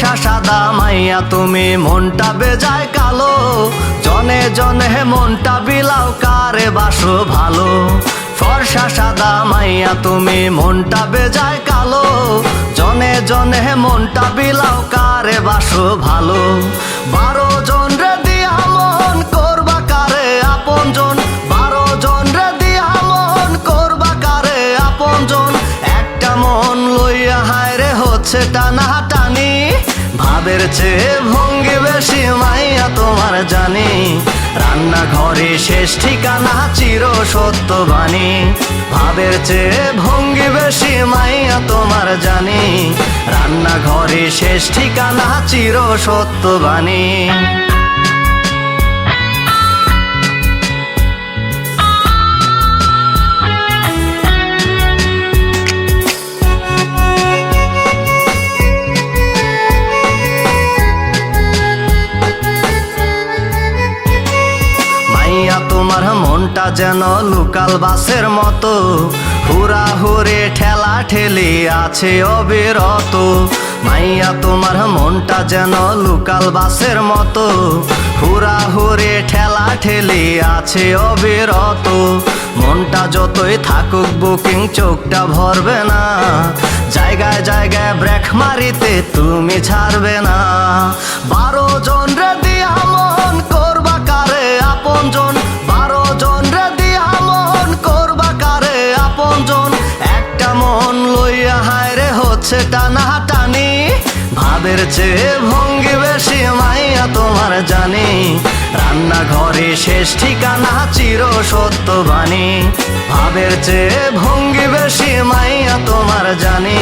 সাদা মাইয়া, তুমি মনটা বেজায় কালো। জনে জনে মনটা বিলাও কারে বাসো ভালো। ফর্সা সাদা মাইয়া, তুমি মনটা বেজায় কালো। জনে জনে মনটা বিলাও কারে বাসো ভালো। বারো জন রে দিয়া মন করবা কারে আপন জন। বারো জন রে দিয়া মন করবা কারে আপন জন। একটা মন লইয়া হায় রে হচ্ছে টানা ভাবের চেয়ে ভঙ্গি বেশি মাইয়া তোমার জানি। রান্নাঘরে শেষ ঠিকানা চির সত্য বাণী। ভাবের চেয়ে ভঙ্গি বেশি মাইয়া তোমার জানি। রান্নাঘরে শেষ ঠিকানা চির সত্য বাণী। তোমার মনটা যেন লোকাল বাসের মতো। হুরা হুরে ঠেলা ঠেলি আছে অবিরত। মাইয়া, তোমার মনটা যেন লোকাল বাসের মতো। হুরা হুরে ঠেলা ঠেলি আছে অবিরত। মনটা যতই থাকুক, বুকিং চোখটা ভরবে না। জায়গায় জায়গায় ব্রেক মারিতে তুমি ছাড়বে না। বারো জন রে দিয়া ভাবের চেয়ে ভঙ্গি বেশি মাইয়া তোমার জানি। রান্নাঘরে শেষ ঠিকানা চির সত্য বাণী। ভাবের চেয়ে ভঙ্গি বেশি মাইয়া তোমার জানি।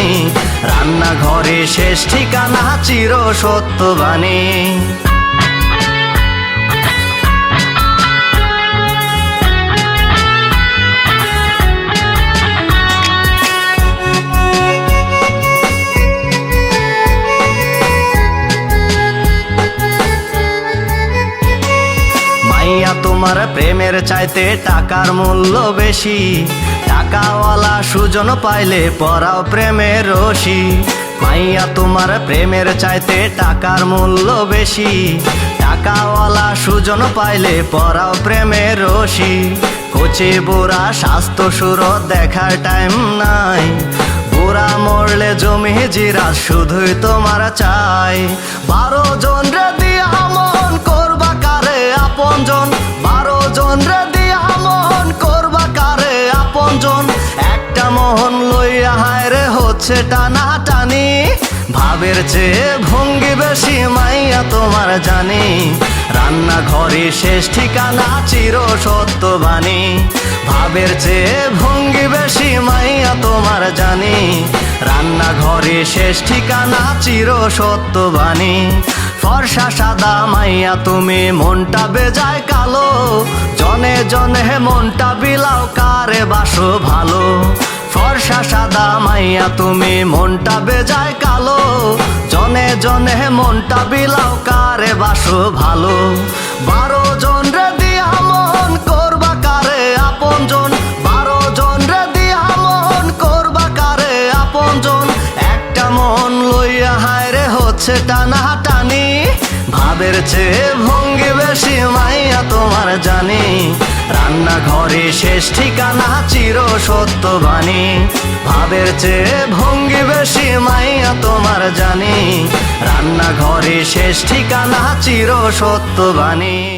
রান্নাঘরে শেষ ঠিকানা চির সত্য বাণী। মাইয়া তোমার প্রেমের চাইতে টাকার মূল্য বেশি। টাকাওয়ালা সুজন পাইলে পরাও প্রেমের রশি। মাইয়া তোমার প্রেমের চাইতে টাকার মূল্য বেশি। টাকাওয়ালা সুজন পাইলে পরাও প্রেমের রশি। কোচে বুড়া স্বাস্থ্য সুর দেখার টাইম নাই। বুড়া মরলে জমি জিরা শুধুই তোমার চাই। বারো জন রে রে টানা টানি ভাবের চেয়ে ভঙ্গি বেশি মাইয়া তোমার জানি। রান্নাঘরে শেষ ঠিকানা চির সত্য ভাবের চেয়ে ভঙ্গি বেশি মাইয়া তোমার জানি। রান্নাঘরে শেষ ঠিকানা চির সত্য ফর্সা সাদা মাইয়া তুমি মনটা বেজায় কালো। জনে জনে মনটা বিলাও কারে বাসো ভালো। ফর্সা সাদা মাইয়া, তুমি মনটা বেজায় কালো। জনে জনে মনটা বিলাও কারে বাসো ভালো। বারো জন রে দিয়া মন করবা কারে আপন জন। বারো জন রে দিয়া মন করবা কারে আপন জন। একটা মন লইয়া হায় রে হচ্ছে টানা টানি ভাবের চেয়ে ভঙ্গি রান্নাঘরে শেষ ঠিকানা চির সত্যবাণী ভাবের চেয়ে ভঙ্গি বেশি মাইয়া তোমার জানি। রান্নাঘরে শেষ ঠিকানা চির সত্য বাণী।